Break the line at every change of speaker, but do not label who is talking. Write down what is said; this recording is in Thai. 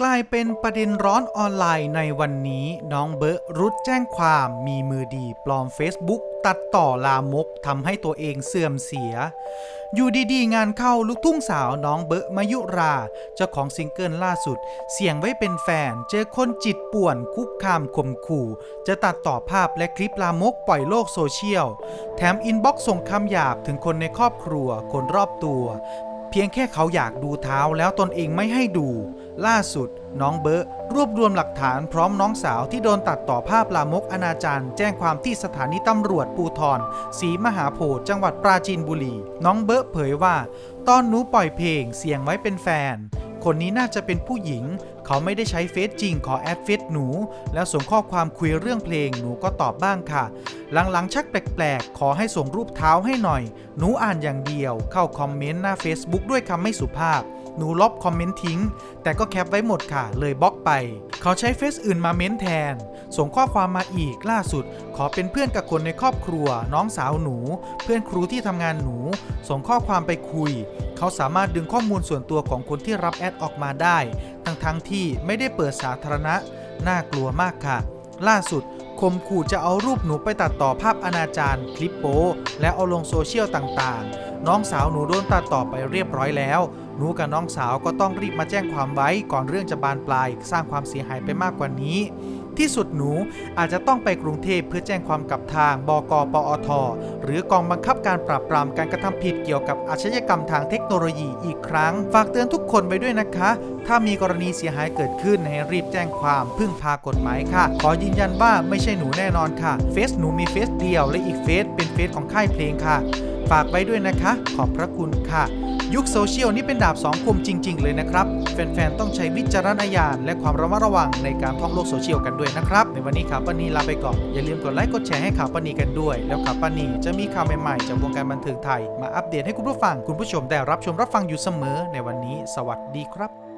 กลายเป็นประเด็นร้อนออนไลน์ในวันนี้ น้องเบอะรุดแจ้งความมีมือดีปลอม Facebook ตัดต่อลามกทำให้ตัวเองเสื่อมเสีย อยู่ดีๆ งานเข้าลูกทุ่งสาวน้องเบอะมายุรา เจ้าของซิงเกิลล่าสุด เสียงไว้เป็นแฟน เจอคนจิตป่วนคุกคามข่มขู่ จะตัดต่อภาพและคลิปลามกปล่อยโลกโซเชียล แถมอินบ็อกซ์ส่งคำหยาบถึงคนในครอบครัวคนรอบตัว เพียงแค่เขาอยากดูเท้าแล้วตนเองไม่ให้ดู ล่าสุด น้องเบอะรวบรวมหลักฐานพร้อมน้องสาวที่โดนตัดต่อภาพลามกอนาจารแจ้งความที่สถานีตำรวจปูทรศรีมหาโพธิ์จังหวัดปราจีนบุรี น้องเบร์เผยว่า ตอนหนูปล่อยเพลงเสียงไว้เป็นแฟน คนนี้น่าจะเป็นผู้หญิง เขาไม่ได้ใช้เฟซจริงขอแอดเฟซหนู แล้วส่งข้อความคุยเรื่องเพลงหนูก็ตอบบ้างค่ะ หลังๆ ชักแปลกๆ ขอให้ส่งรูปเท้าให้หน่อย หนูอ่านอย่างเดียว เข้าคอมเมนต์หน้า Facebook ด้วยคำไม่สุภาพหนูลบคอมเมนต์ทิ้ง แต่ก็แคปไว้หมดค่ะ เลยบล็อกไป เขาใช้เฟซอื่นมาเม้นแทน ส่งข้อความมาอีกล่าสุด ขอเป็นเพื่อนกับคนในครอบครัว น้องสาวหนู เพื่อนครูที่ทำงานหนู ส่งข้อความไปคุย เขาสามารถดึงข้อมูลส่วนตัวของคนที่รับแอดออกมาได้ ทั้งทั้งที่ไม่ได้เปิดสาธารณะ น่ากลัวมากค่ะ ล่าสุดคมขู่จะเอารูปหนูไปตัดต่อภาพอนาจารคลิปโป๊และเอาลงโซเชียลต่างๆ น้องสาวหนูโดนตัดต่อไปเรียบร้อยแล้ว หนูกับน้องสาวก็ต้องรีบมาแจ้งความไว้ก่อนเรื่องจะบานปลาย สร้างความเสียหายไปมากกว่านี้ ที่สุดหนูอาจจะต้องไปกรุงเทพเพื่อแจ้งความกับทางบกปอท หรือกองบังคับการปราบปรามการกระทำผิดเกี่ยวกับอาชญากรรมทางเทคโนโลยีอีกครั้ง ฝากเตือนทุกคนไว้ด้วยนะคะ ถ้ามีกรณีเสียหายเกิดขึ้นให้รีบแจ้งความพึ่งพากฎหมายค่ะ ขอยืนยันว่าไม่ใช่หนูแน่นอนค่ะ เฟซหนูมีเฟซเดียวและอีกเฟซเป็นเฟซของค่ายเพลงค่ะ ฝากไว้ด้วยนะคะ ขอบพระคุณค่ะ ยุคโซเชียลนี่เป็นดาบสองคมจริง ๆ เลยนะครับ แฟน ๆ ต้องใช้วิจารณญาณและความระมัดระวังในการท่องโลกโซเชียลกันด้วยนะครับ ในวันนี้ข่าวปานีลาไปก่อน อย่าลืมกดไลค์กดแชร์ให้ข่าวปานีกันด้วย แล้วข่าวปานีจะมีข่าวใหม่ ๆ จากวงการบันเทิงไทย มาอัปเดตให้คุณผู้ฟังคุณผู้ชมได้รับชมรับฟังอยู่เสมอ ในวันนี้ สวัสดีครับ